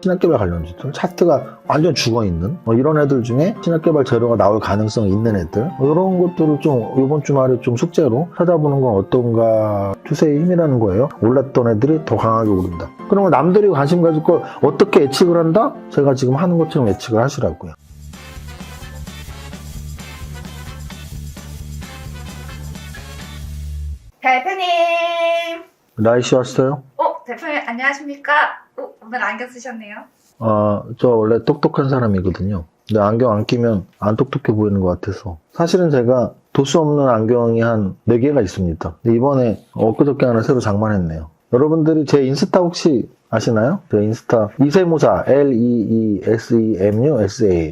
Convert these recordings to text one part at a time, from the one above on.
신약개발 관련주들 차트가 완전 죽어있는 뭐 이런 애들 중에 신약개발 재료가 나올 가능성이 있는 애들 뭐 이런 것들을 좀 이번 주말에 좀 숙제로 찾아보는 건 어떤가 추세의 힘이라는 거예요 올랐던 애들이 더 강하게 오른다 그러면 남들이 관심 가질 걸 어떻게 예측을 한다? 제가 지금 하는 것처럼 예측을 하시라고요 대표님! 나이씨 왔어요? 어, 대표님 안녕하십니까? 어, 오늘 안경 쓰셨네요. 아, 저 원래 똑똑한 사람이거든요. 근데 안경 안 끼면 안 똑똑해 보이는 것 같아서. 사실은 제가 도수 없는 안경이 한 4개가 있습니다. 근데 이번에 엊그저께 하나 새로 장만했네요. 여러분들이 제 인스타 혹시 아시나요? 제 인스타 이세무사 L-E-E-S-E-M-U-S-A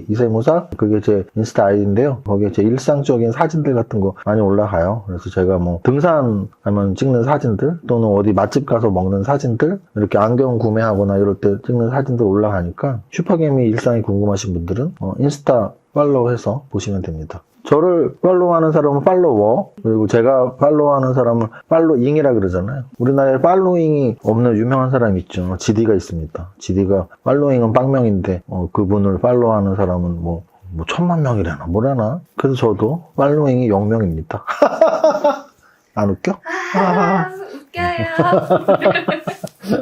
이세무사 그게 제 인스타 아이디인데요. 거기에 제 일상적인 사진들 같은 거 많이 올라가요. 그래서 제가 뭐 등산하면 찍는 사진들 또는 어디 맛집 가서 먹는 사진들 이렇게 안경 구매하거나 이럴 때 찍는 사진들 올라가니까 슈퍼게임이 일상이 궁금하신 분들은 어, 인스타 팔로우해서 보시면 됩니다. 저를 팔로우하는 사람은 팔로워 그리고 제가 팔로우하는 사람은 팔로잉이라 그러잖아요. 우리나라에 팔로잉이 없는 유명한 사람이 있죠. GD가 있습니다. GD가 팔로잉은 빵명인데 어, 그분을 팔로우하는 사람은 뭐, 뭐 천만 명이래나 뭐래나 그래서 저도 팔로잉이 0명입니다. 안 웃겨? 아, 웃겨요.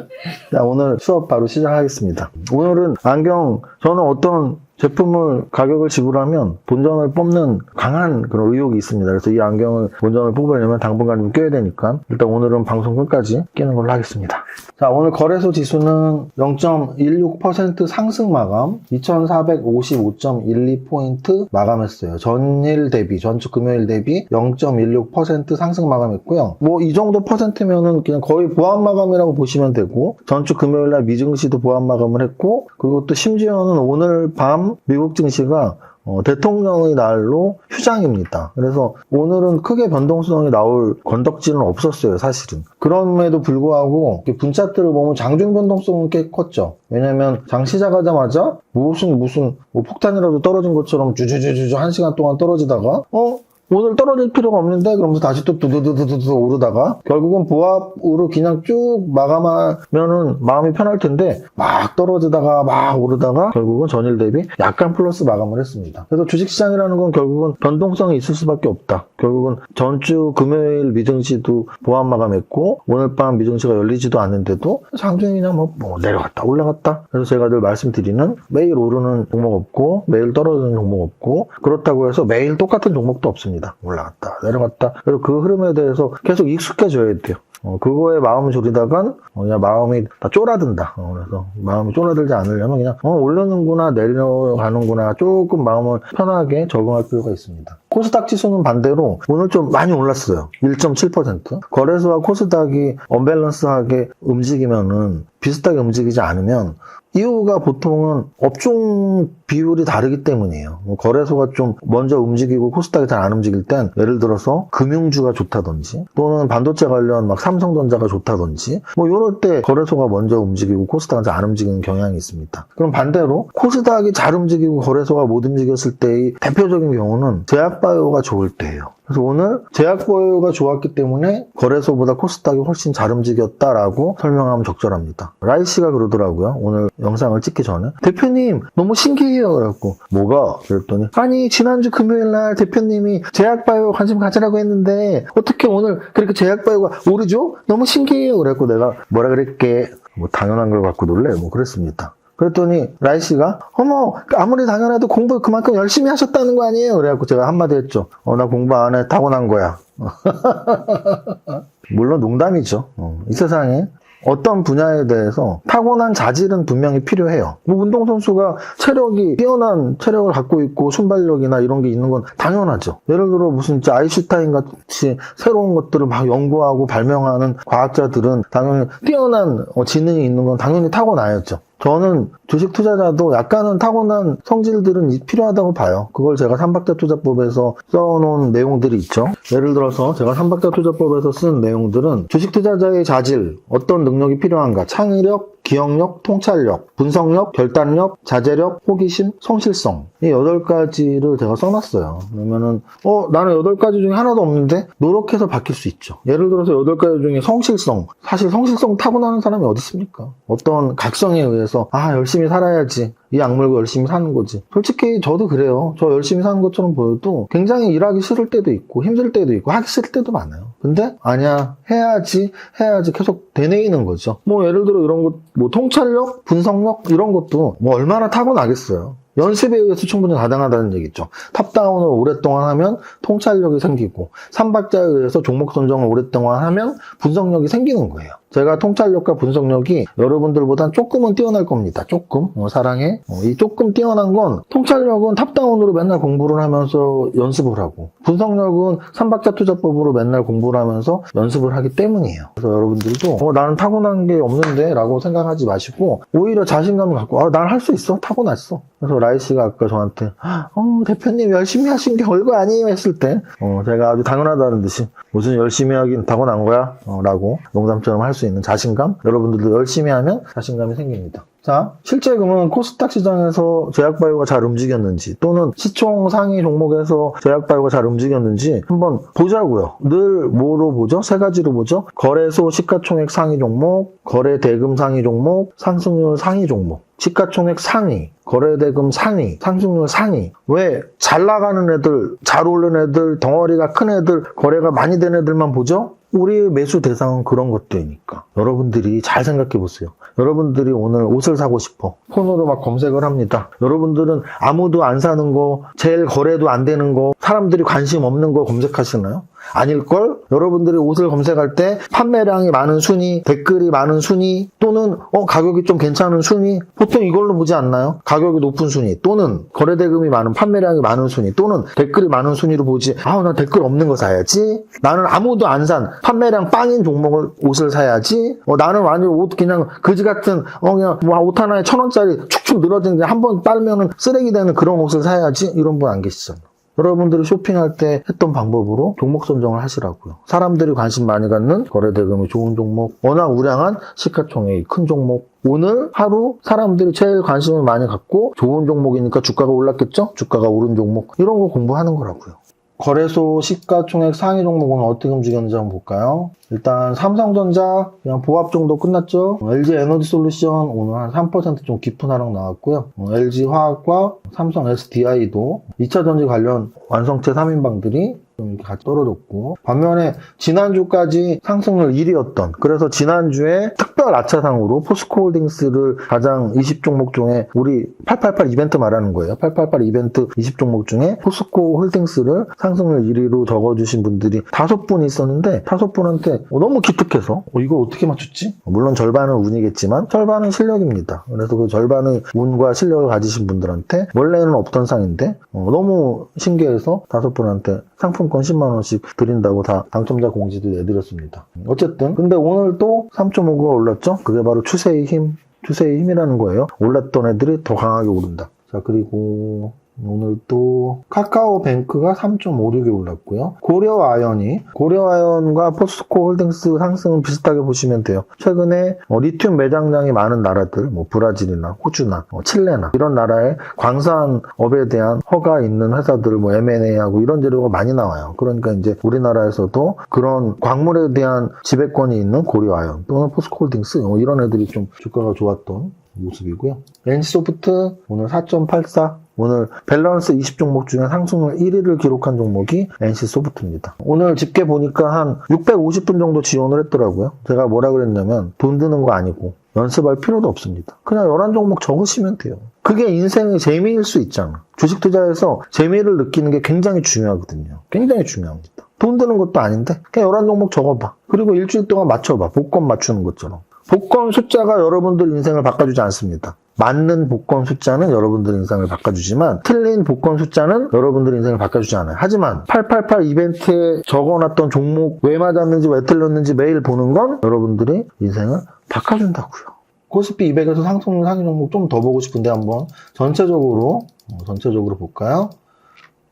자, 오늘 수업 바로 시작하겠습니다. 오늘은 안경, 저는 어떤 제품을 가격을 지불하면 본전을 뽑는 강한 그런 의욕이 있습니다. 그래서 이 안경을 본전을 뽑으려면 당분간 좀 껴야 되니까 일단 오늘은 방송 끝까지 끼는 걸로 하겠습니다. 자, 오늘 거래소 지수는 0.16% 상승 마감, 2455.12포인트 마감했어요. 전일 대비, 전주 금요일 대비 0.16% 상승 마감했고요. 뭐 이 정도 퍼센트면은 그냥 거의 보합 마감이라고 보시면 되고, 전주 금요일 날 미증시도 보합 마감을 했고, 그리고 또 심지어는 오늘 밤 미국 증시가 어, 대통령의 날로 휴장입니다. 그래서 오늘은 크게 변동성이 나올 건덕지는 없었어요, 사실은. 그럼에도 불구하고 분차트를 보면 장중 변동성은 꽤 컸죠. 왜냐면 장 시작하자마자 무슨 무슨 뭐 폭탄이라도 떨어진 것처럼 주주주주주 한 시간 동안 떨어지다가 어? 오늘 떨어질 필요가 없는데 그러면서 다시 또 두두두두두 오르다가 결국은 보합으로 그냥 쭉 마감하면은 마음이 편할 텐데 막 떨어지다가 막 오르다가 결국은 전일 대비 약간 플러스 마감을 했습니다. 그래서 주식시장이라는 건 결국은 변동성이 있을 수밖에 없다. 결국은 전주 금요일 미증시도 보합 마감했고 오늘 밤 미증시가 열리지도 않는데도 장중이 그냥 뭐, 뭐 내려갔다 올라갔다. 그래서 제가 늘 말씀드리는 매일 오르는 종목 없고 매일 떨어지는 종목 없고 그렇다고 해서 매일 똑같은 종목도 없습니다. 올라갔다 내려갔다. 그래서 그 흐름에 대해서 계속 익숙해져야 돼요. 어, 그거에 마음을 졸이다간 어, 그냥 마음이 다 쫄아든다. 어, 그래서 마음이 쫄아들지 않으려면 그냥 어, 올르는구나 내려가는구나 조금 마음을 편하게 적응할 필요가 있습니다. 코스닥 지수는 반대로 오늘 좀 많이 올랐어요. 1.7%. 거래소와 코스닥이 언밸런스하게 움직이면은 비슷하게 움직이지 않으면 이유가 보통은 업종 비율이 다르기 때문이에요. 뭐 거래소가 좀 먼저 움직이고 코스닥이 잘 안 움직일 땐 예를 들어서 금융주가 좋다든지 또는 반도체 관련 막 삼성전자가 좋다든지 뭐 이럴 때 거래소가 먼저 움직이고 코스닥은 잘 안 움직이는 경향이 있습니다. 그럼 반대로 코스닥이 잘 움직이고 거래소가 못 움직였을 때의 대표적인 경우는 제약바이오가 좋을 때예요. 그래서 오늘 제약보유가 좋았기 때문에 거래소보다 코스닥이 훨씬 잘 움직였다라고 설명하면 적절합니다. 라이 씨가 그러더라고요. 오늘 영상을 찍기 전에 대표님 너무 신기해요. 그래갖고 뭐가? 그랬더니 아니 지난주 금요일 날 대표님이 제약바이오 관심 가지라고 했는데 어떻게 오늘 그렇게 제약바이오가 오르죠? 너무 신기해요. 그래갖고 내가 뭐라 그랬게 뭐 당연한 걸 갖고 놀래 뭐 그랬습니다. 그랬더니 라이 씨가 어머 아무리 당연해도 공부 그만큼 열심히 하셨다는 거 아니에요? 그래갖고 제가 한마디 했죠. 어 나 공부 안 해 타고난 거야. 물론 농담이죠. 어, 이 세상에 어떤 분야에 대해서 타고난 자질은 분명히 필요해요. 뭐 운동선수가 체력이 뛰어난 체력을 갖고 있고 순발력이나 이런 게 있는 건 당연하죠. 예를 들어 무슨 진짜 아이슈타인 같이 새로운 것들을 막 연구하고 발명하는 과학자들은 당연히 뛰어난 어, 지능이 있는 건 당연히 타고나야죠. 저는 주식 투자자도 약간은 타고난 성질들은 이- 필요하다고 봐요. 그걸 제가 삼박자 투자법에서 써놓은 내용들이 있죠. 예를 들어서 제가 삼박자 투자법에서 쓴 내용들은 주식 투자자의 자질, 어떤 능력이 필요한가, 창의력, 기억력, 통찰력, 분석력, 결단력, 자제력, 호기심, 성실성. 이 여덟 가지를 제가 써놨어요. 그러면은, 어, 나는 여덟 가지 중에 하나도 없는데, 노력해서 바뀔 수 있죠. 예를 들어서 여덟 가지 중에 성실성. 사실 성실성 타고나는 사람이 어디 있습니까? 어떤 각성에 의해서, 아, 열심히 살아야지. 이 악물고 열심히 사는 거지. 솔직히 저도 그래요. 저 열심히 사는 것처럼 보여도 굉장히 일하기 싫을 때도 있고, 힘들 때도 있고, 하기 싫을 때도 많아요. 근데, 아니야, 해야지, 해야지 계속 되뇌이는 거죠. 뭐, 예를 들어 이런 것, 뭐, 통찰력, 분석력, 이런 것도 뭐, 얼마나 타고나겠어요. 연습에 의해서 충분히 가능하다는 얘기죠. 탑다운을 오랫동안 하면 통찰력이 생기고, 삼박자에 의해서 종목 선정을 오랫동안 하면 분석력이 생기는 거예요. 제가 통찰력과 분석력이 여러분들보단 조금은 뛰어날 겁니다. 조금. 어, 사랑해. 어, 이 조금 뛰어난 건 통찰력은 탑다운으로 맨날 공부를 하면서 연습을 하고 분석력은 삼박자 투자법으로 맨날 공부를 하면서 연습을 하기 때문이에요. 그래서 여러분들도 어, 나는 타고난 게 없는데 라고 생각하지 마시고 오히려 자신감을 갖고 아, 난 할 수 있어. 타고났어. 그래서 라이 씨가 아까 저한테 어, 대표님 열심히 하신 게 별거 아니에요 했을 때 어, 제가 아주 당연하다는 듯이 무슨 열심히 하긴 타고난 거야? 어, 라고 농담처럼 할 수 있는 자신감 여러분들도 열심히 하면 자신감이 생깁니다. 자, 실제 그러면 코스닥 시장에서 제약바이오가 잘 움직였는지 또는 시총 상위 종목에서 제약바이오가 잘 움직였는지 한번 보자고요. 늘 뭐로 보죠? 세 가지로 보죠. 거래소 시가총액 상위 종목, 거래 대금 상위 종목, 상승률 상위 종목. 시가총액 상위, 거래대금 상위, 상승률 상위. 왜 잘 나가는 애들, 잘 오르는 애들, 덩어리가 큰 애들, 거래가 많이 된 애들만 보죠? 우리의 매수 대상은 그런 것들이니까. 여러분들이 잘 생각해 보세요. 여러분들이 오늘 옷을 사고 싶어. 폰으로 막 검색을 합니다. 여러분들은 아무도 안 사는 거, 제일 거래도 안 되는 거, 사람들이 관심 없는 거 검색하시나요? 아닐걸? 여러분들이 옷을 검색할 때 판매량이 많은 순위, 댓글이 많은 순위, 또는 어 가격이 좀 괜찮은 순위, 보통 이걸로 보지 않나요? 가격이 높은 순위, 또는 거래대금이 많은 판매량이 많은 순위, 또는 댓글이 많은 순위로 보지. 아우 나 댓글 없는 거 사야지. 나는 아무도 안 산 판매량 빵인 종목을 옷을 사야지. 어, 나는 완전 옷 그냥 그지 같은 어 그냥 뭐옷 하나에 천 원짜리 축축 늘어진 게 한 번 빨면은 쓰레기 되는 그런 옷을 사야지. 이런 분 안 계시잖아. 여러분들이 쇼핑할 때 했던 방법으로 종목 선정을 하시라고요. 사람들이 관심 많이 갖는 거래대금이 좋은 종목, 워낙 우량한 시가총액이 큰 종목. 오늘 하루 사람들이 제일 관심을 많이 갖고 좋은 종목이니까 주가가 올랐겠죠? 주가가 오른 종목. 이런 거 공부하는 거라고요. 거래소 시가총액 상위 종목은 어떻게 움직였는지 한번 볼까요? 일단 삼성전자 그냥 보합 정도 끝났죠. 어, LG 에너지 솔루션 오늘 한 3%좀 깊은 하락 나왔고요. LG 화학과 삼성 SDI도 2차 전지 관련 완성체 3인방들이 좀 이렇게 같이 떨어졌고 반면에 지난주까지 상승률 1위였던 그래서 지난주에 특별 아차상으로 포스코홀딩스를 가장 20종목 중에 우리 888 이벤트 말하는 거예요. 888 이벤트 20종목 중에 포스코홀딩스를 상승률 1위로 적어주신 분들이 다섯 분 있었는데 다섯 분한테 어, 너무 기특해서 어, 이거 어떻게 맞췄지? 물론 절반은 운이겠지만 절반은 실력입니다. 그래서 그 절반의 운과 실력을 가지신 분들한테 원래는 없던 상인데 어, 너무 신기해서 다섯 분한테 상품권 10만 원씩 드린다고 다 당첨자 공지도 내드렸습니다. 어쨌든 근데 오늘 또 3.5가 올랐죠? 그게 바로 추세의 힘, 추세의 힘이라는 거예요. 올랐던 애들이 더 강하게 오른다. 자 그리고 오늘 또 카카오뱅크가 3.56에 올랐고요. 고려아연이 고려아연과 포스코 홀딩스 상승은 비슷하게 보시면 돼요. 최근에 어, 리튬 매장량이 많은 나라들, 뭐 브라질이나 호주나 어, 칠레나 이런 나라에 광산업에 대한 허가 있는 회사들 뭐 M&A하고 이런 재료가 많이 나와요. 그러니까 이제 우리나라에서도 그런 광물에 대한 지배권이 있는 고려아연 또는 포스코 홀딩스 어, 이런 애들이 좀 주가가 좋았던 모습이고요. NC소프트 오늘 4.84 오늘 밸런스 20 종목 중에 상승률 1위를 기록한 종목이 NC소프트입니다. 오늘 집계 보니까 한 650분 정도 지원을 했더라고요. 제가 뭐라 그랬냐면 돈 드는 거 아니고 연습할 필요도 없습니다. 그냥 11종목 적으시면 돼요. 그게 인생의 재미일 수 있잖아. 주식 투자에서 재미를 느끼는 게 굉장히 중요하거든요. 굉장히 중요합니다. 돈 드는 것도 아닌데 그냥 11종목 적어봐. 그리고 일주일 동안 맞춰봐. 복권 맞추는 것처럼. 복권 숫자가 여러분들 인생을 바꿔주지 않습니다. 맞는 복권 숫자는 여러분들 인생을 바꿔주지만 틀린 복권 숫자는 여러분들 인생을 바꿔주지 않아요. 하지만 888 이벤트에 적어놨던 종목 왜 맞았는지 왜 틀렸는지 매일 보는 건 여러분들이 인생을 바꿔준다고요. 코스피 200에서 상승률 상위 종목 좀 더 보고 싶은데 한번 전체적으로 어, 전체적으로 볼까요?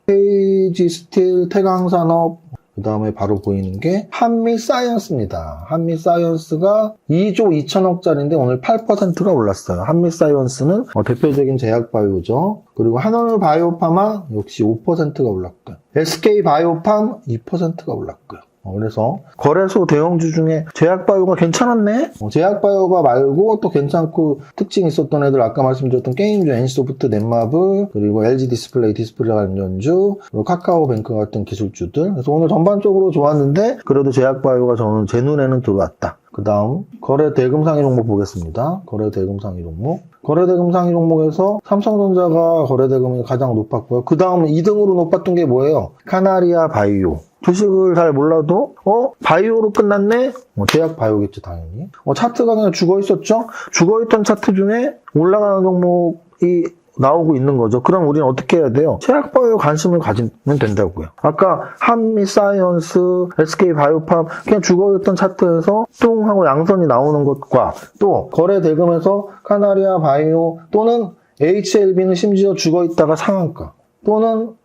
페이지 스틸 태강 산업 그 다음에 바로 보이는 게 한미 사이언스입니다. 한미 사이언스가 2조 2천억짜리인데 오늘 8%가 올랐어요. 한미 사이언스는 어, 대표적인 제약 바이오죠. 그리고 한올 바이오파마 역시 5%가 올랐고요. SK 바이오팜 2%가 올랐고요. 어, 그래서 거래소 대형주 중에 제약바이오가 괜찮았네? 어, 제약바이오가 말고 또 괜찮고 특징 있었던 애들 아까 말씀드렸던 게임주 NC소프트, 넷마블 그리고 LG 디스플레이 디스플레이 관련주 카카오뱅크 같은 기술주들 그래서 오늘 전반적으로 좋았는데 그래도 제약바이오가 저는 제 눈에는 들어왔다. 그 다음 거래 대금 상위 종목 보겠습니다. 거래 대금 상위 종목. 거래 대금 상위 종목에서 삼성전자가 거래 대금이 가장 높았고요. 그 다음 2등으로 높았던 게 뭐예요? 카나리아 바이오. 주식을 잘 몰라도 어 바이오로 끝났네 어, 제약 바이오겠죠 당연히 어, 차트가 그냥 죽어 있었죠 죽어 있던 차트 중에 올라가는 종목이 나오고 있는 거죠. 그럼 우리는 어떻게 해야 돼요? 제약 바이오 관심을 가지면 된다고요. 아까 한미 사이언스, SK 바이오팜 그냥 죽어 있던 차트에서 뚱하고 양선이 나오는 것과 또 거래 대금에서 카나리아 바이오 또는 HLB는 심지어 죽어 있다가 상한가 또는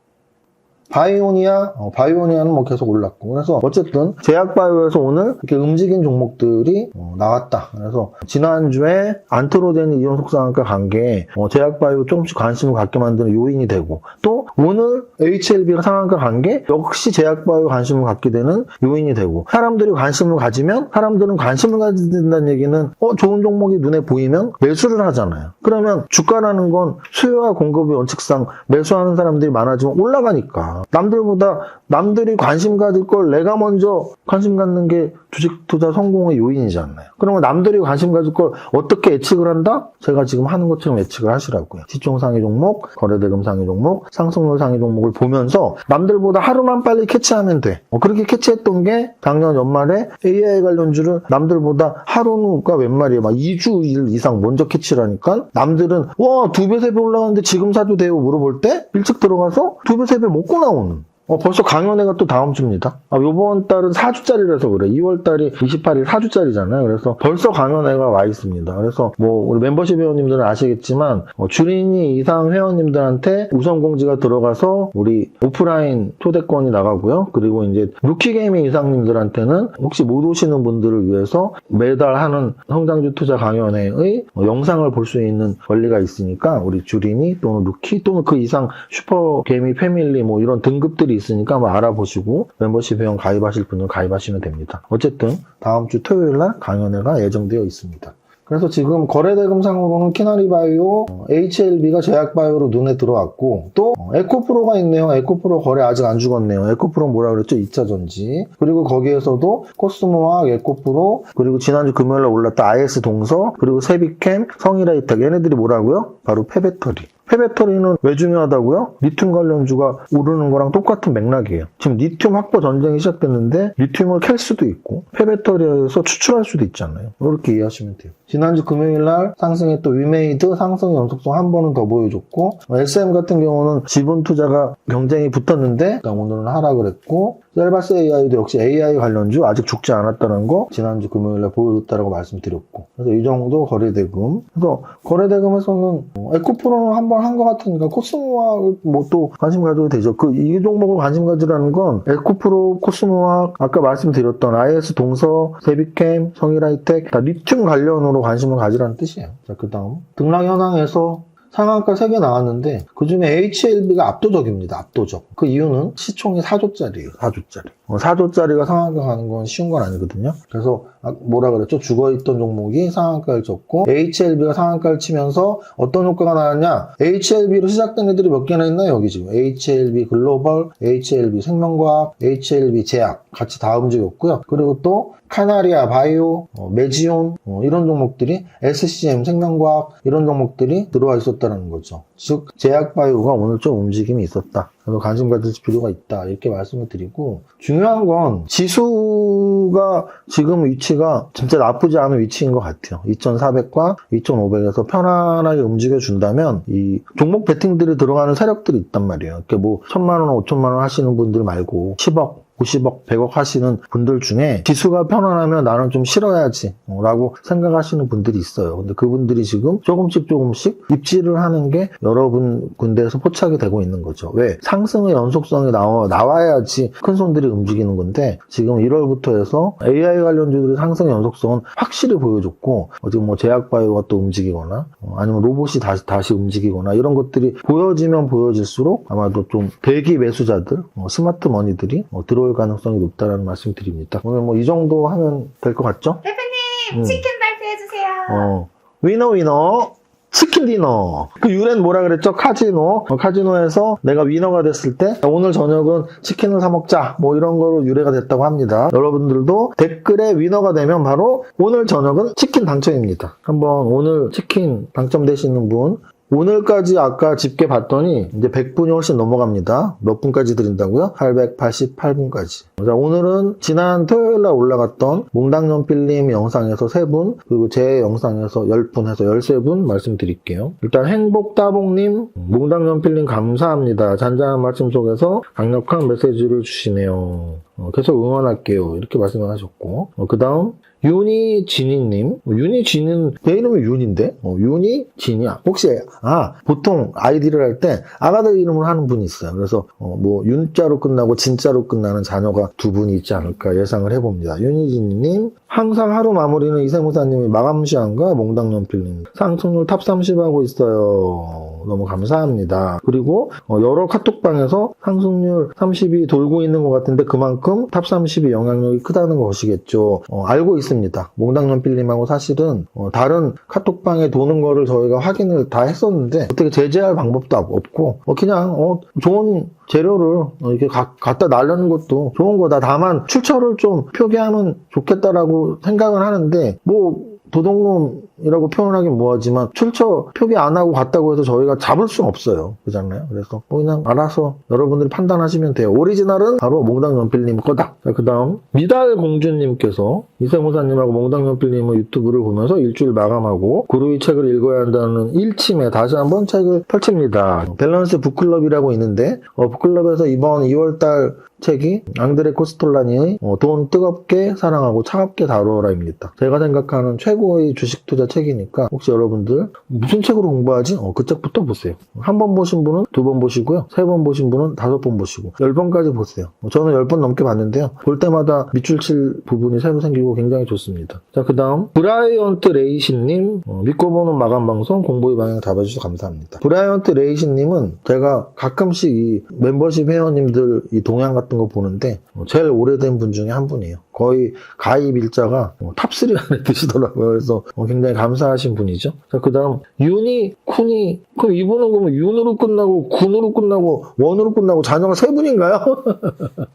바이오니아, 어, 바이오니아는 뭐 계속 올랐고. 그래서 어쨌든 제약바이오에서 오늘 이렇게 움직인 종목들이 어, 나왔다. 그래서 지난주에 안트로제니 이온 속상한가 관계 어, 제약바이오 조금씩 관심을 갖게 만드는 요인이 되고 또 오늘 HLB가 상한가 관계 역시 제약바이오 관심을 갖게 되는 요인이 되고 사람들이 관심을 가지면 사람들은 관심을 가지게 된다는 얘기는 어, 좋은 종목이 눈에 보이면 매수를 하잖아요. 그러면 주가라는 건 수요와 공급의 원칙상 매수하는 사람들이 많아지면 올라가니까 남들보다 남들이 관심 가질 걸 내가 먼저 관심 갖는 게 주식 투자 성공의 요인이잖아요. 그러면 남들이 관심 가질 걸 어떻게 예측을 한다? 제가 지금 하는 것처럼 예측을 하시라고요. 시총 상위 종목, 거래대금 상위 종목, 상승률 상위 종목을 보면서 남들보다 하루만 빨리 캐치하면 돼. 어, 그렇게 캐치했던 게 작년 연말에 AI 관련주를 남들보다 하루가 몇 마리에 막 2주 일 이상 먼저 캐치를 하니까 남들은 와, 두 배, 세 배 올라가는데 지금 사도 돼요? 물어볼 때 일찍 들어가서 두 배, 세 배 먹고 나 오는. 어, 벌써 강연회가 또 다음 주입니다. 아, 요번 달은 4주짜리라서 그래. 2월 달이 28일 4주짜리잖아요. 그래서 벌써 강연회가 와 있습니다. 그래서 뭐, 우리 멤버십 회원님들은 아시겠지만, 어, 주린이 이상 회원님들한테 우선 공지가 들어가서 우리 오프라인 초대권이 나가고요. 그리고 이제 루키게이밍 이상님들한테는 혹시 못 오시는 분들을 위해서 매달 하는 성장주 투자 강연회의 어, 영상을 볼 수 있는 권리가 있으니까 우리 주린이 또는 루키 또는 그 이상 슈퍼 개미 패밀리 뭐 이런 등급들이 있으니까 한번 알아보시고 멤버십 회원 가입하실 분은 가입하시면 됩니다. 어쨌든 다음 주 토요일 날 강연회가 예정되어 있습니다. 그래서 지금 거래대금상으로는 키나리바이오, 어, HLB가 제약바이오로 눈에 들어왔고 또 어, 에코프로가 있네요. 에코프로 거래 아직 안 죽었네요. 에코프로 뭐라 그랬죠? 2차전지. 그리고 거기에서도 코스모학, 에코프로 그리고 지난주 금요일에 올랐던 IS 동서 그리고 세비캠, 성일아이텍 얘네들이 뭐라고요? 바로 폐배터리. 폐배터리는 왜 중요하다고요? 리튬 관련주가 오르는 거랑 똑같은 맥락이에요. 지금 리튬 확보 전쟁이 시작됐는데 리튬을 캘 수도 있고 폐배터리에서 추출할 수도 있잖아요. 이렇게 이해하시면 돼요. 지난주 금요일 날 상승했던 위메이드 상승 연속성 한 번은 더 보여줬고 SM 같은 경우는 지분 투자가 경쟁이 붙었는데 그러니까 오늘은 하락을 했고 셀바스 AI도 역시 AI 관련주 아직 죽지 않았다는 거 지난주 금요일에 보여줬다라고 말씀드렸고 그래서 이 정도 거래대금. 그래서 거래대금에서는 어, 에코프로는 한번 한 것 같으니까 코스모와 뭐 또 관심 가져도 되죠. 그 이 종목을 관심 가지라는 건 에코프로 코스모와 아까 말씀드렸던 IS 동서 세비캠 성일하이텍 다 리튬 관련으로 관심을 가지라는 뜻이에요. 자 그 다음. 등락 현황에서 상한가 3개 나왔는데 그 중에 HLB가 압도적입니다. 압도적. 그 이유는 시총이 4조짜리예요. 4조짜리. 4조짜리가 상한가 가는 건 쉬운 건 아니거든요. 그래서 아, 뭐라 그랬죠? 죽어있던 종목이 상한가를 쳤고 HLB가 상한가를 치면서 어떤 효과가 나왔냐? HLB로 시작된 애들이 몇 개나 있나요? 여기 지금 HLB 글로벌, HLB 생명과학, HLB 제약 같이 다 움직였고요. 그리고 또 카나리아 바이오, 어, 메지온 어, 이런 종목들이 SCM 생명과학 이런 종목들이 들어와 있었다는 거죠. 즉 제약 바이오가 오늘 좀 움직임이 있었다. 그래서 관심 가질 필요가 있다 이렇게 말씀을 드리고 중요한 건 지수가 지금 위치가 진짜 나쁘지 않은 위치인 것 같아요. 2,400과 2,500에서 편안하게 움직여 준다면 이 종목 베팅들이 들어가는 세력들이 있단 말이에요. 이렇게 뭐 천만 원, 오천만 원 하시는 분들 말고 10억 50억, 100억 하시는 분들 중에 지수가 편안하면 나는 좀 실어야지 어, 라고 생각하시는 분들이 있어요. 근데 그분들이 지금 조금씩 조금씩 입지를 하는 게 여러분 군대에서 포착이 되고 있는 거죠. 왜? 상승의 연속성이 나와, 나와야지 큰 손들이 움직이는 건데 지금 1월부터 해서 AI 관련주들의 상승 연속성은 확실히 보여줬고 어, 지금 뭐 제약바이오가 또 움직이거나 어, 아니면 로봇이 다시 다시 움직이거나 이런 것들이 보여지면 보여질수록 아마도 좀 대기 매수자들 어, 스마트 머니들이 어, 들어 올 가능성이 높다라는 말씀 드립니다. 오늘 뭐 이 정도 하면 될 것 같죠? 대표님 음. 치킨 발표해주세요. 어, 위너 위너 치킨 디너 그 유래는 뭐라 그랬죠? 카지노 어, 카지노에서 내가 위너가 됐을 때 오늘 저녁은 치킨을 사 먹자 뭐 이런 거로 유래가 됐다고 합니다 여러분들도 댓글에 위너가 되면 바로 오늘 저녁은 치킨 당첨입니다 한번 오늘 치킨 당첨되시는 분 오늘까지 아까 집계 봤더니 이제 100분이 훨씬 넘어갑니다. 몇 분까지 드린다고요? 888분까지. 자, 오늘은 지난 토요일 날 올라갔던 몽당연필님 영상에서 3분, 그리고 제 영상에서 10분 해서 13분 말씀드릴게요. 일단 행복따봉님, 몽당연필님 감사합니다. 잔잔한 말씀 속에서 강력한 메시지를 주시네요. 어, 계속 응원할게요. 이렇게 말씀을 하셨고. 그 다음, 윤희진이님. 윤희진은, 내 이름이 윤인데? 어, 윤희진이야. 혹시, 아, 보통 아이디를 할 때 아가들 이름을 하는 분이 있어요. 그래서, 어, 뭐, 윤자로 끝나고 진자로 끝나는 자녀가 두 분이 있지 않을까 예상을 해봅니다. 윤희진님. 항상 하루 마무리는 이세무사님이 마감시안과 몽당연필님. 상승률 탑 30 하고 있어요. 너무 감사합니다. 그리고 어, 여러 카톡방에서 상승률 30이 돌고 있는 것 같은데 그만큼 탑 30이 영향력이 크다는 것이겠죠. 어, 알고 있습니다. 몽당연필님하고 사실은 어, 다른 카톡방에 도는 거를 저희가 확인을 다 했었는데 어떻게 제재할 방법도 없- 없고 어, 그냥 어, 좋은 재료를 어, 이렇게 가- 갖다 날려는 것도 좋은 거다. 다만 출처를 좀 표기하면 좋겠다라고 생각을 하는데 뭐 도둑놈이라고 표현하긴 뭐하지만 출처 표기 안 하고 갔다고 해서 저희가 잡을 수는 없어요. 그잖아요. 그래서 뭐 그냥 알아서 여러분들이 판단하시면 돼요. 오리지널은 바로 몽당연필님 거다. 자, 그 다음 미달 공주님께서 이세무사님하고 몽당연필님의 유튜브를 보면서 일주일 마감하고 구루이 책을 읽어야 한다는 일침에 다시 한번 책을 펼칩니다. 밸런스 북클럽이라고 있는데 어, 북클럽에서 이번 2월달 책이 앙드레 코스톨라니의 어, 돈 뜨겁게 사랑하고 차갑게 다루어라입니다. 제가 생각하는 최고의 주식 투자 책이니까 혹시 여러분들 무슨 책으로 공부하지? 어, 그 책부터 보세요. 한 번 보신 분은 두 번 보시고요. 세 번 보신 분은 다섯 번 보시고 열 번까지 보세요. 어, 저는 열 번 넘게 봤는데요. 볼 때마다 밑줄 칠 부분이 새로 생기고 굉장히 좋습니다. 자, 그 다음 브라이언트 레이신님 어, 믿고 보는 마감 방송 공부의 방향 잡아주셔서 감사합니다. 브라이언트 레이신님은 제가 가끔씩 이 멤버십 회원님들 이 동향 같은 거 보는데 어, 제일 오래된 분 중에 한 분이에요. 거의 가입 일자가 어, 탑3 안에 드시더라고요. 그래서 어, 굉장히 감사하신 분이죠. 자, 그 다음 윤이, 쿤이 그럼 이분은 그러면 윤으로 끝나고 군으로 끝나고 원으로 끝나고 자녀가 세 분인가요?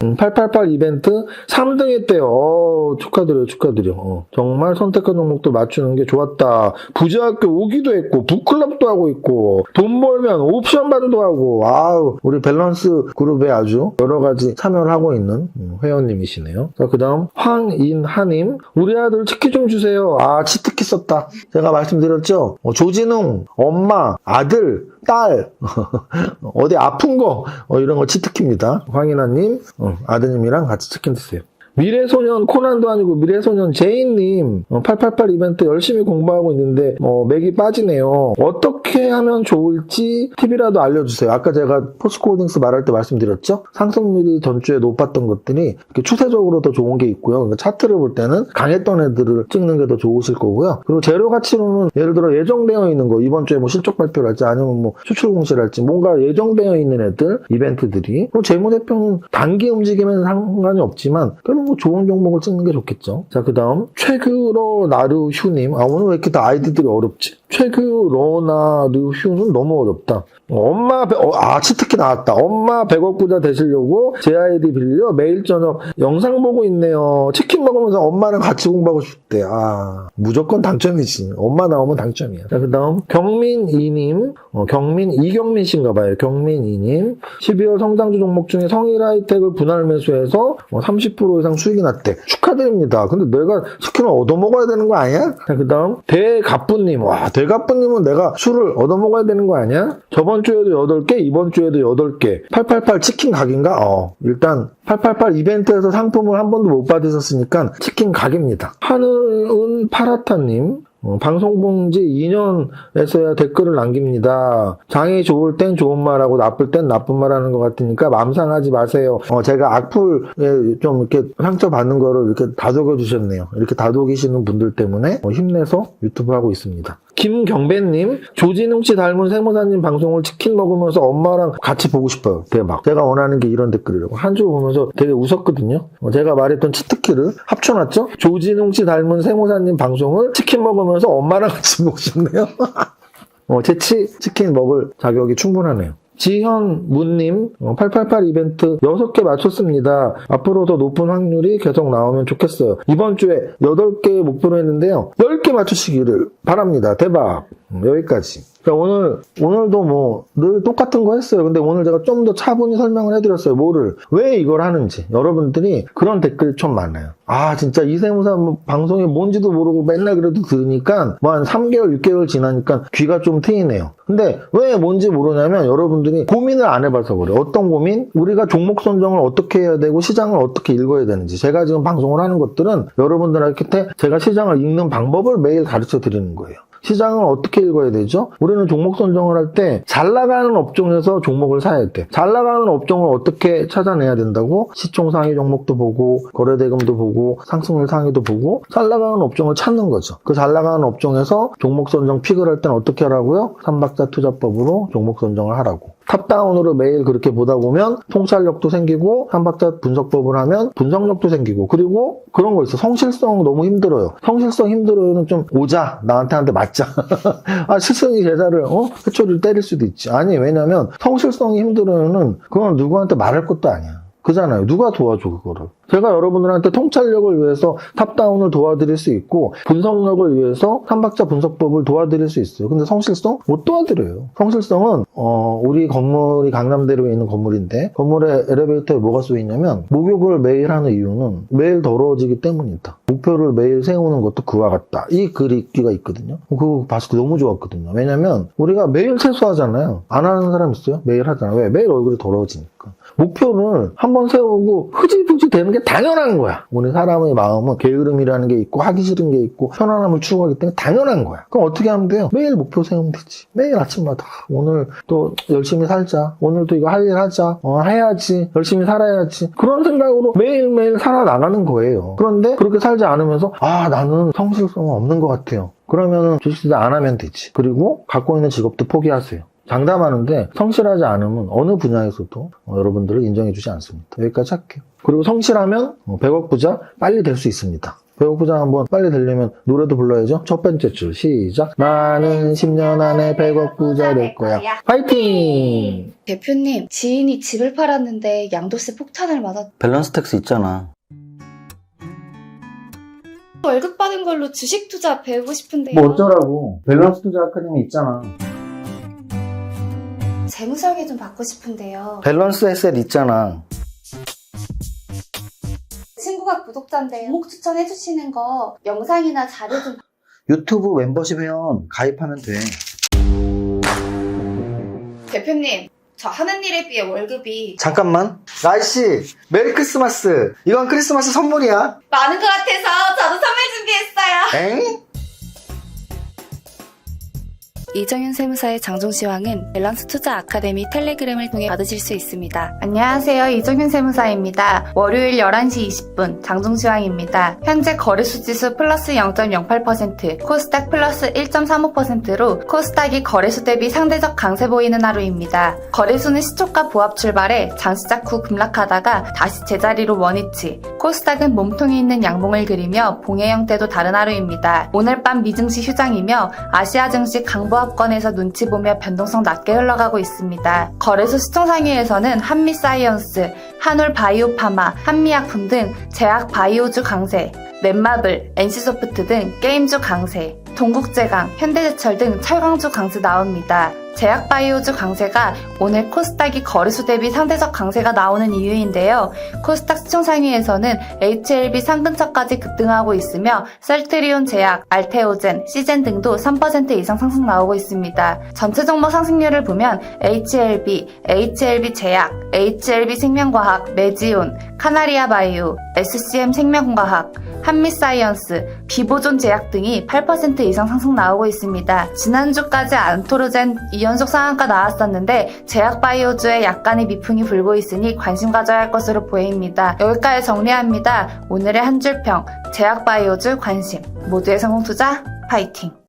888 이벤트 3등 했대요. 어, 축하드려요, 축하드려. 어, 정말 선택한 종목도 맞추는 게 좋았다. 부자학교 오기도 했고, 북클럽도 하고 있고, 돈 벌면 옵션 반도 하고, 아우, 우리 밸런스 그룹에 아주 여러 가지 참여를 하고 있는 음, 회원님이시네요. 자, 그 다음, 황인하님, 우리 아들 치킨 좀 주세요. 아, 치트키 썼다. 제가 말씀드렸죠? 어, 조진웅, 엄마, 아들, 딸, 어디 아픈 거, 어, 이런 거 치트키입니다. 황인아님, 어, 아드님이랑 같이 치킨 드세요. 미래소년 코난도 아니고 미래소년 제인님 888 이벤트 열심히 공부하고 있는데 어, 맥이 빠지네요. 어떻게 하면 좋을지 팁이라도 알려주세요. 아까 제가 포스코홀딩스 말할 때 말씀드렸죠? 상승률이 전주에 높았던 것들이 추세적으로 더 좋은 게 있고요. 그러니까 차트를 볼 때는 강했던 애들을 찍는 게 더 좋으실 거고요. 그리고 재료 가치로는 예를 들어 예정되어 있는 거 이번 주에 뭐 실적 발표를 할지 아니면 뭐 수출 공시를 할지 뭔가 예정되어 있는 애들 이벤트들이 그리고 재무제표는 단기 움직임에는 상관이 없지만 그럼 뭐 좋은 종목을 찍는 게 좋겠죠. 자, 그 다음, 최그러 나르휴님. 아, 오늘 왜 이렇게 다 아이디들이 어렵지? 최그러 나르휴는 너무 어렵다. 어, 엄마, 배- 어, 아, 치트키 나왔다. 엄마 100억 부자 되시려고 제 아이디 빌려 매일 저녁 영상 보고 있네요. 치킨 먹으면서 엄마랑 같이 공부하고 싶대. 아, 무조건 당첨이지. 엄마 나오면 당첨이야. 자, 그 다음, 경민이님. 어, 경민, 이경민 씨인가 봐요. 경민이님. 12월 성장주 종목 중에 성일 하이텍을 분할 매수해서 어, 30% 이상 수익이 났대. 축하드립니다. 근데 내가 치킨을 얻어먹어야 되는 거 아니야? 그 다음, 대갑부님. 와, 대 갑부님은 내가 술을 얻어먹어야 되는 거 아니야? 저번 주에도 8개, 이번 주에도 8개. 888 치킨 각인가? 어, 일단, 888 이벤트에서 상품을 한 번도 못 받으셨으니까 치킨 각입니다. 하늘은 파라타님. 어, 방송 본 지 2년에서야 댓글을 남깁니다. 장이 좋을 땐 좋은 말하고 나쁠 땐 나쁜 말 하는 것 같으니까 맘 상하지 마세요. 어, 제가 악플에 좀 이렇게 상처받는 거를 이렇게 다독여 주셨네요. 이렇게 다독이시는 분들 때문에 어, 힘내서 유튜브 하고 있습니다. 김경배님, 조진웅 씨 닮은 세모사님 방송을 치킨 먹으면서 엄마랑 같이 보고 싶어요. 대박. 제가 원하는 게 이런 댓글이라고. 한 줄 보면서 되게 웃었거든요. 어, 제가 말했던 치트키를 합쳐놨죠? 조진웅 씨 닮은 세모사님 방송을 치킨 먹으면서 엄마랑 같이 보고 싶네요. 어, 제치 치킨 먹을 자격이 충분하네요. 지현 문님 888 이벤트 6개 맞췄습니다. 앞으로 더 높은 확률이 계속 나오면 좋겠어요. 이번 주에 8개 목표로 했는데요. 10개 맞추시기를 바랍니다. 대박. 음, 여기까지. 자, 오늘, 오늘도 뭐, 늘 똑같은 거 했어요. 근데 오늘 제가 좀 더 차분히 설명을 해드렸어요. 뭐를, 왜 이걸 하는지. 여러분들이 그런 댓글이 좀 많아요. 아, 진짜 이세무사 뭐 방송이 뭔지도 모르고 맨날 그래도 들으니까 뭐 한 3개월, 6개월 지나니까 귀가 좀 트이네요. 근데 왜 뭔지 모르냐면 여러분들이 고민을 안 해봐서 그래요. 어떤 고민? 우리가 종목 선정을 어떻게 해야 되고 시장을 어떻게 읽어야 되는지. 제가 지금 방송을 하는 것들은 여러분들한테 제가 시장을 읽는 방법을 매일 가르쳐 드리는 거예요. 시장을 어떻게 읽어야 되죠? 우리는 종목 선정을 할 때 잘 나가는 업종에서 종목을 사야 돼. 잘 나가는 업종을 어떻게 찾아내야 된다고? 시총 상위 종목도 보고 거래 대금도 보고 상승률 상위도 보고 잘 나가는 업종을 찾는 거죠. 그 잘 나가는 업종에서 종목 선정 픽을 할 때는 어떻게 하라고요? 삼박자 투자법으로 종목 선정을 하라고. 탑다운으로 매일 그렇게 보다 보면 통찰력도 생기고 삼박자 분석법을 하면 분석력도 생기고 그리고 그런 거 있어. 성실성 너무 힘들어요. 성실성 힘들어요는 좀 오자. 나한테 한테 맞자. 아 스승이 제자를 어? 회초리를 때릴 수도 있지. 아니 왜냐면 성실성이 힘들어요는 그건 누구한테 말할 것도 아니야. 그잖아요. 누가 도와줘, 그거를. 제가 여러분들한테 통찰력을 위해서 탑다운을 도와드릴 수 있고, 분석력을 위해서 삼박자 분석법을 도와드릴 수 있어요. 근데 성실성? 못 도와드려요. 성실성은, 어, 우리 건물이 강남대로에 있는 건물인데, 건물에 엘리베이터에 뭐가 쏘있냐면, 목욕을 매일 하는 이유는 매일 더러워지기 때문이다. 목표를 매일 세우는 것도 그와 같다. 이 글이가 있거든요. 그거 봐서 너무 좋았거든요. 왜냐면, 우리가 매일 세수하잖아요. 안 하는 사람 있어요? 매일 하잖아요. 왜? 매일 얼굴이 더러워지니까. 목표를 한번 세우고 흐지부 지 되는 게 당연한 거야. 우리 사람의 마음은 게으름이라는 게 있고 하기 싫은 게 있고 편안함을 추구하기 때문에 당연한 거야. 그럼 어떻게 하면 돼요? 매일 목표 세우면 되지. 매일 아침마다 오늘 또 열심히 살자. 오늘도 이거 할 일 하자. 어, 해야지. 열심히 살아야지. 그런 생각으로 매일매일 살아나가는 거예요. 그런데 그렇게 살지 않으면서 아 나는 성실성은 없는 것 같아요. 그러면은 주식투자 안 하면 되지. 그리고 갖고 있는 직업도 포기하세요. 장담하는데 성실하지 않으면 어느 분야에서도 어, 여러분들을 인정해주지 않습니다. 여기까지 할게요. 그리고 성실하면 어, 100억 부자 빨리 될 수 있습니다. 100억 부자 한번 빨리 되려면 노래도 불러야죠. 첫 번째 줄 시작. 나는 10년 안에 100억 부자 될 거야. 파이팅! 대표님, 지인이 집을 팔았는데 양도세 폭탄을 맞았. 밸런스 텍스 있잖아. 월급 받은 걸로 주식 투자 배우고 싶은데요. 뭐 어쩌라고. 밸런스 투자 아카데미 있잖아. 재무 설계 좀 받고 싶은데요. 밸런스 에셋 있잖아. 친구가 구독자인데 종목 추천해주시는 거 영상이나 자료 좀. 유튜브 멤버십 회원 가입하면 돼. 대표님, 저 하는 일에 비해 월급이 잠깐만. 나이씨, 메리 크리스마스. 이건 크리스마스 선물이야. 많은 것 같아서 저도 선물 준비했어요. 엥? 이정윤 세무사의 장종시황은 밸런스 투자 아카데미 텔레그램을 통해 받으실 수 있습니다. 안녕하세요. 이종윤 세무사입니다. 월요일 11시 20분 장종시황입니다. 현재 거래수 지수 플러스 0.08%, 코스닥 플러스 1.35%로 코스닥이 거래수 대비 상대적 강세 보이는 하루입니다. 거래수는 시초가 보합 출발해 장 시작 후 급락하다가 다시 제자리로 원위치, 코스닥은 몸통이 있는 양봉을 그리며 봉의 형태도 다른 하루입니다. 오늘 밤 미증시 휴장이며 아시아 증시 강보합 권에서 눈치 보며 변동성 낮게 흘러가고 있습니다. 거래소 시총 상위에서는 한미 사이언스, 한올 바이오 파마, 한미약품 등 제약 바이오주 강세, 넷마블, NC소프트 등 게임주 강세, 동국제강, 현대제철 등 철강주 강세 나옵니다. 제약바이오주 강세가 오늘 코스닥이 거래소 대비 상대적 강세가 나오는 이유인데요. 코스닥 시총 상위에서는 HLB 상근처까지 급등하고 있으며 셀트리온 제약, 알테오젠, 시젠 등도 3% 이상 상승 나오고 있습니다. 전체 종목 상승률을 보면 HLB, HLB 제약, HLB 생명과학, 메지온, 카나리아 바이오, SCM 생명과학, 한미사이언스, 비보존 제약 등이 8% 이상 상승 나오고 있습니다. 지난주까지 안토르젠 2연속 상한가 나왔었는데 제약바이오주에 약간의 미풍이 불고 있으니 관심 가져야 할 것으로 보입니다. 여기까지 정리합니다. 오늘의 한 줄평, 제약바이오주 관심, 모두의 성공 투자 파이팅!